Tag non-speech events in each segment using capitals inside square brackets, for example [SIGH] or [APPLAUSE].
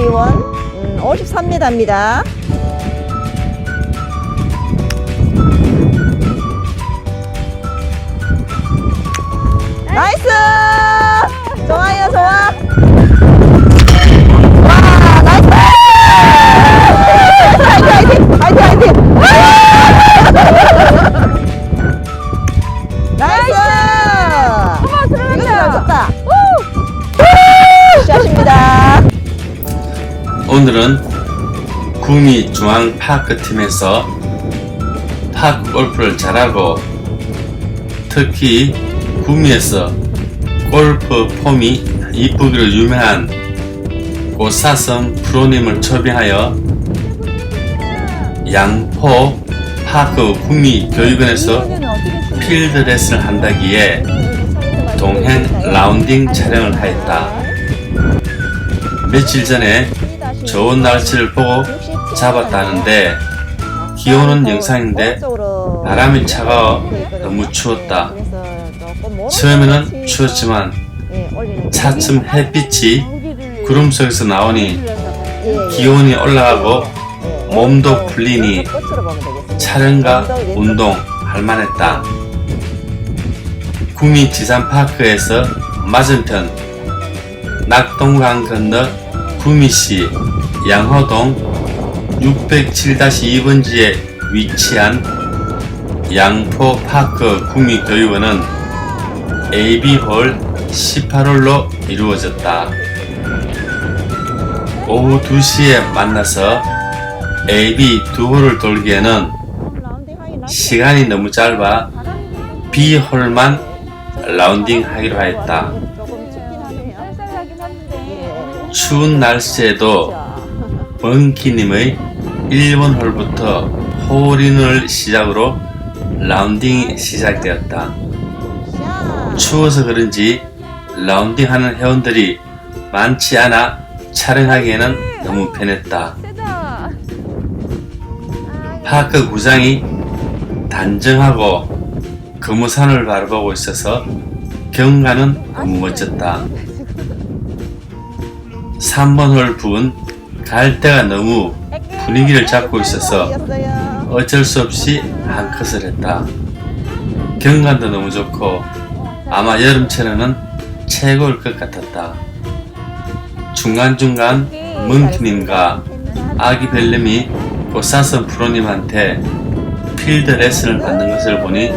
시원 음, 53m입니다. 나이스! 좋아요, 좋아. 구미 중앙 파크 팀에서 파크 골프를 잘하고 특히 구미에서 골프 폼이 이쁘기로 유명한 고사성 프로님을 초빙하여 양포 파크 구미 교육원에서 필드 레슨을 한다기에 동행 라운딩 촬영을 하였다. 며칠 전에 좋은 날씨를 보고 잡았다는데 기온은 영상인데 바람이 차가워 너무 추웠다. 처음에는 추웠지만 차츰 햇빛이 구름 속에서 나오니 기온이 올라가고 몸도 풀리니 촬영과 운동 할만했다. 구미 지산파크에서 맞은편 낙동강 건너 구미시 양호동 607-2번지에 위치한 양포파크 구미교육원은 AB홀 18홀로 이루어졌다. 오후 2시에 만나서 AB 두 홀을 돌기에는 시간이 너무 짧아 B홀만 라운딩 하기로 하였다. 추운 날씨에도 번키님의 1번 홀부터 홀인을 시작으로 라운딩이 시작되었다. 추워서 그런지 라운딩 하는 회원들이 많지 않아 촬영하기에는 너무 편했다. 파크 구장이 단정하고 금우산을 바라보고 있어서 경관은 너무 멋졌다. 3번 홀 부은 갈대가 너무 분위기를 잡고 있어서 어쩔 수 없이 한 컷을 했다. 경관도 너무 좋고 아마 여름철에는 최고일 것 같았다. 중간중간 뭉키님과 아기 벨름이 고사선 프로님한테 필드 레슨을 받는 것을 보니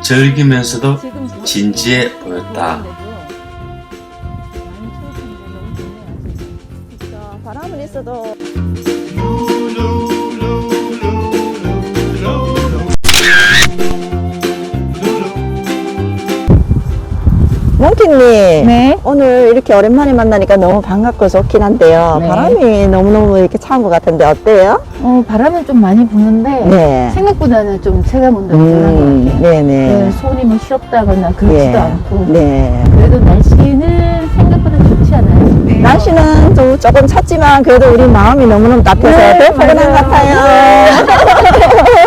즐기면서도 진지해 보였다. 바람은 있어도 몽키님 네. 오늘 이렇게 오랜만에 만나니까 너무 반갑고 좋긴 한데요 네. 바람이 너무너무 이렇게 차운 것 같은데 어때요? 어 바람은 좀 많이 부는데 네. 생각보다는 좀 체감 온도가 덜한 것 음, 같아요. 네네 네, 손이 뭐 시렵다거나 그렇지도 예. 않고 네. 그래도 날씨는 날씨는 또 조금 찼지만 그래도 우리 마음이 너무너무 따뜻해서 네, 더 포근한 것. 같아요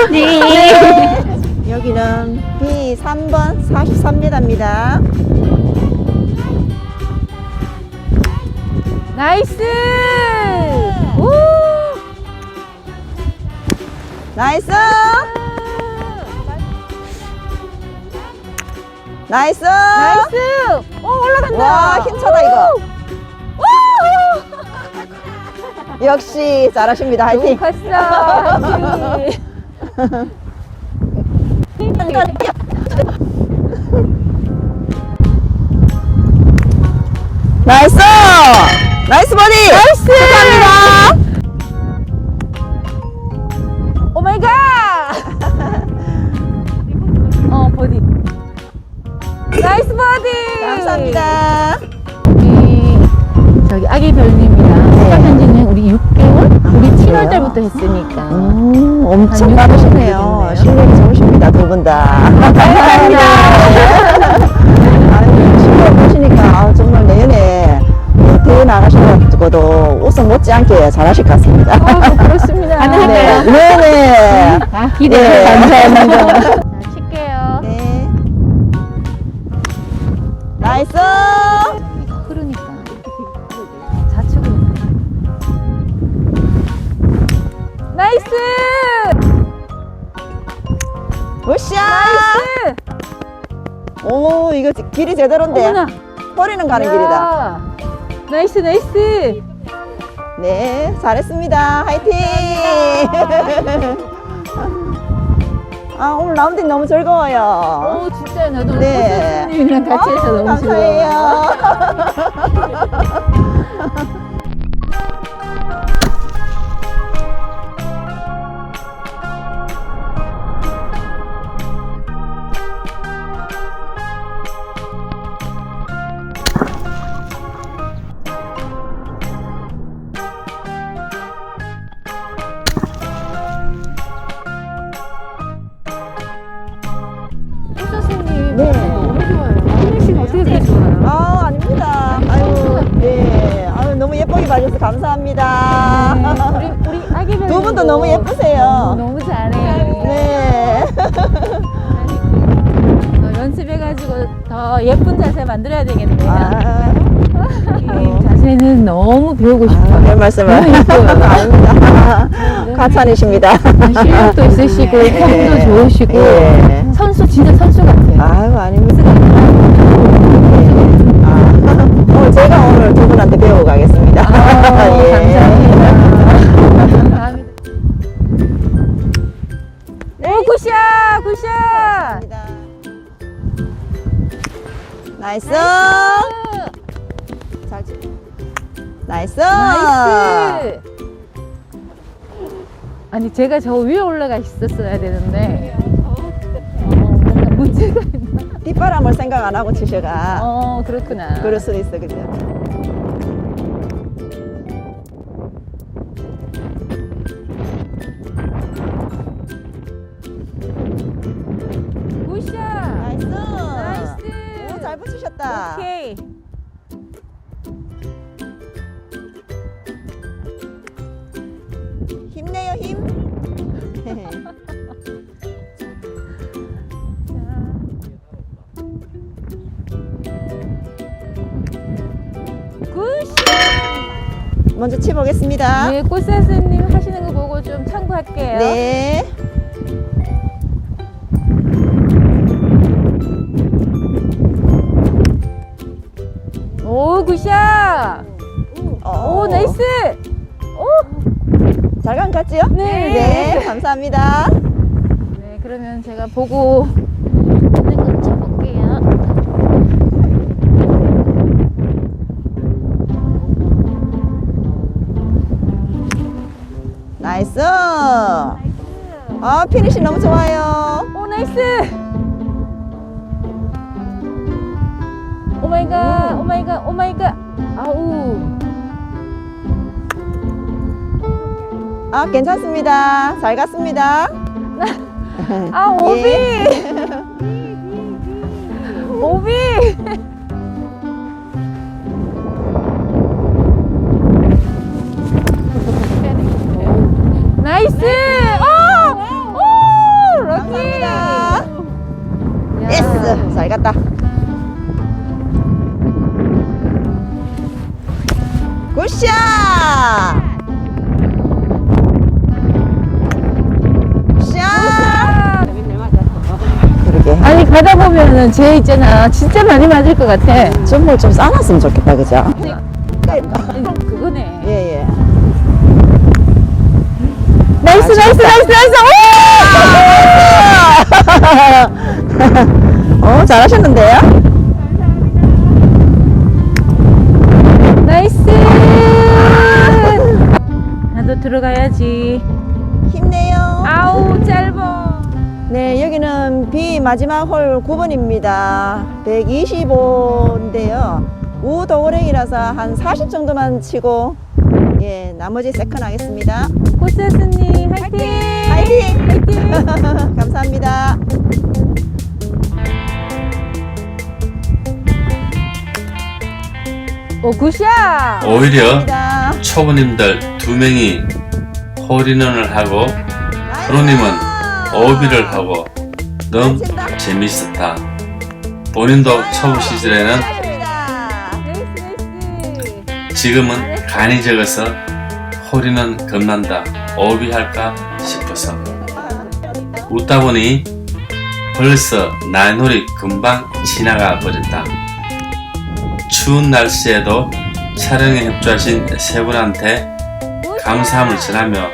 [LAUGHS] 네. [LAUGHS] 여기는 B 3번 43m입니다 나이스. 오. 나이스 나이스 나이스. 오 올라간다. 와 힘차다 이거 역시 잘하십니다 화이팅 갔어. [LAUGHS] 나이스 나이스 버디 나이스 축하합니다 오 마이 갓. 어 버디. 나이스 버디. 감사합니다 저기 아기 별님이랑 네. 시간 현지는 우리 6개월? 우리 7월 그래요? 달부터 했으니까. 음, 엄청 한 빠르시네요. 실력이 좋으십니다, 두 분 다. 감사합니다. 아유, 실력 보시니까 아, 정말 내년에 뭐 대회 나가셔가지고도 우승 못지않게 잘하실 것 같습니다. 어, 그렇습니다. 네, 네 네. 아, 기대 네. 감사합니다. [LAUGHS] 자, 칠게요. 네. 나이스. 으쌰! 오, 이거 지- 길이 제대로인데. 어머나. 허리는 가는 길이다. 야. 나이스 나이스. 네, 잘했습니다. 화이팅! 아, 오늘 라운딩 너무 즐거워요. 오 진짜 나도 네. 선생님이랑 같이 해서 너무 즐거워요. 감사해 연습해가지고 더 예쁜 자세 만들어야 되겠네요. 아, 이 자세는 너무 배우고 아, 싶어요. 별 말씀을. 너무 예뻐요. 아닙니다. 과찬이십니다. 실력도 있으시고 폼도 좋으시고 예. 선수 진짜 선수 같아요. 아유, 아닙니다. 나이스. 잘 치. 나이스. 나이스. 아니 제가 저 위에 올라가 있었어야 되는데 어, 문제가 있나? 뒷바람을 생각 안 하고 치셔가. 어 그렇구나. 그럴 수도 있어, 그죠? 힘. [LAUGHS] 굿샷. 먼저 치보겠습니다. 네, 꽃사스님 하시는 거 보고 좀 참고할게요. 네. 오, 굿샷. 어. 오, 나이스. 오. 잘간 같지요? 네. 네, 감사합니다. 네, 그러면 제가 보고 있는 거 쳐볼게요. 나이스. 아, 피니시 너무 좋아요. 오, 나이스. 오 마이 갓, 오 마이 갓, 오 마이 갓. 아우. 아, 괜찮습니다. 잘 갔습니다. 아, 오비. [LAUGHS] 예. 오비. 가다 보면은 쟤 있잖아 진짜 많이 맞을 것 같아. 좀뭐 좀 싸놨으면 좋겠다, 그죠? 그거네. 예, 예. 나이스 나이스 나이스 나이스. [LAUGHS] 어, 잘하셨는데요? 오! 나이스. 나도 들어가야지. 마지막 홀 9번입니다. 125인데요. 우도우랭이라서 한 40 정도만 치고, 예, 나머지 세컨 하겠습니다. 코스스님 화이팅. 화이팅! 화이팅. [LAUGHS] 감사합니다. 오 굿샷. 오히려 감사합니다. 초보님들 두 명이 홀인원을 하고! 프로님은 오비를 하고 너무 재밌었다. 본인도 초보 시절에는. 지금은 간이 적어서 홀인원 겁난다. 오비 할까 싶었다. 싶어서 웃다 보니 벌써 날놀이 금방 지나가 버렸다. 추운 날씨에도 촬영에 협조하신 세 분한테 감사함을 전하며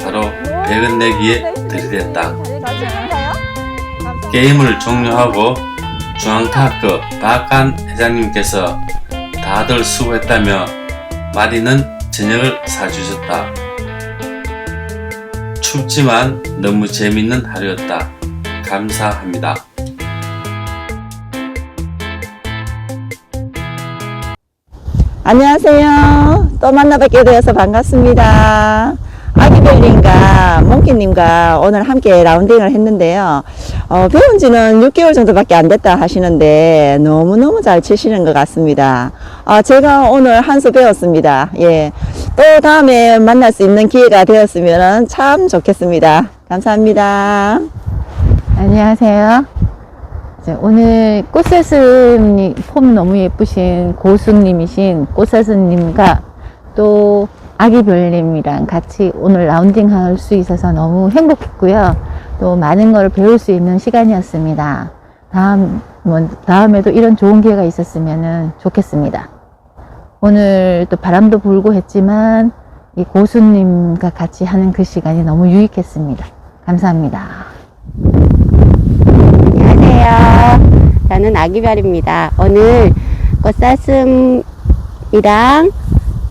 바로 백은 내기에 들이댔다. 게임을 종료하고 중앙파크 박한 회장님께서 다들 수고했다며 마리는 저녁을 사주셨다. 춥지만 너무 재밌는 하루였다. 감사합니다. 안녕하세요. 또 만나뵙게 되어서 반갑습니다. 아기별님과 몽키님과 오늘 함께 라운딩을 했는데요. 어, 배운 지는 6개월 정도밖에 안 됐다 하시는데 너무너무 잘 치시는 것 같습니다. 어, 제가 오늘 한 수 배웠습니다. 예. 또 다음에 만날 수 있는 기회가 되었으면 참 좋겠습니다. 감사합니다. 안녕하세요. 오늘 꽃사슴님 폼 너무 예쁘신 고수님이신 꽃사슴님과 또 아기별님이랑 같이 오늘 라운딩 할 수 있어서 너무 행복했고요. 또 많은 걸 배울 수 있는 시간이었습니다. 다음, 뭐, 다음에도 이런 좋은 기회가 있었으면 좋겠습니다. 오늘 또 바람도 불고 했지만 이 고수님과 같이 하는 그 시간이 너무 유익했습니다. 감사합니다. 안녕하세요. 저는 아기별입니다. 오늘 꽃사슴이랑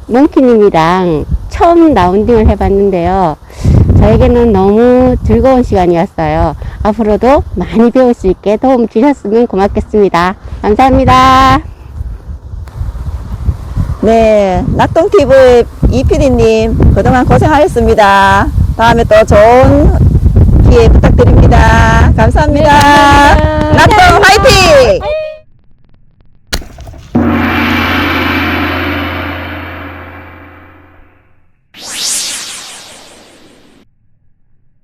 몽키님이랑 처음 라운딩을 해봤는데요. 저에게는 너무 즐거운 시간이었어요. 앞으로도 많이 배울 수 있게 도움 주셨으면 고맙겠습니다. 감사합니다. 네, 낙동TV 이PD님 그동안 고생하셨습니다. 다음에 또 좋은 기회 부탁드립니다. 감사합니다. 낙동 화이팅!